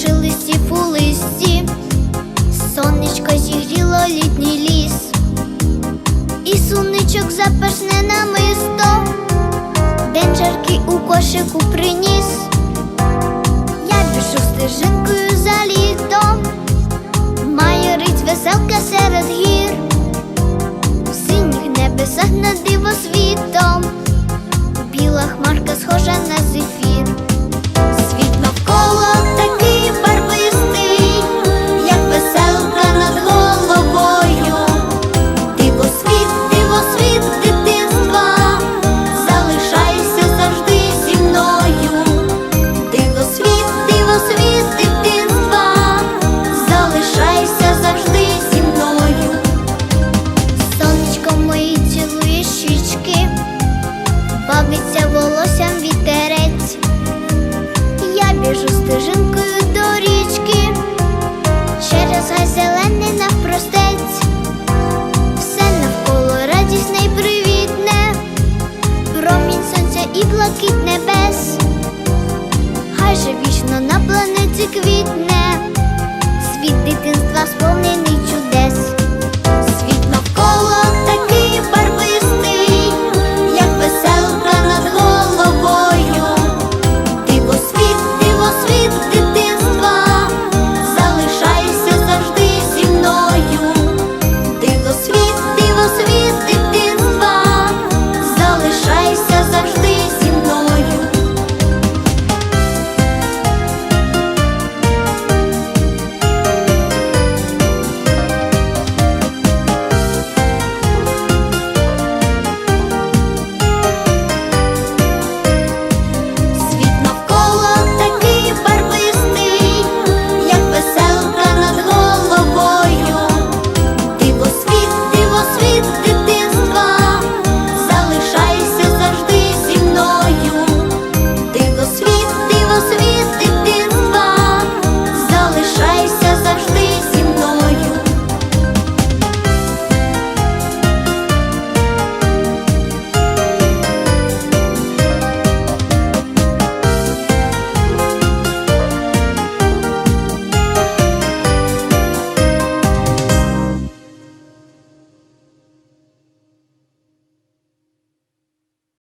Шилисті по листі, сонечко зігріло літній ліс, і суничок запашне намисто, день жаркий у кошику приніс, я біжу стежинкою за літом, майорить веселка серед гір, в синіх небесах над дивосвітом, біла хмарка схожа на зефір. небес, хай же вічно на планеті квітне.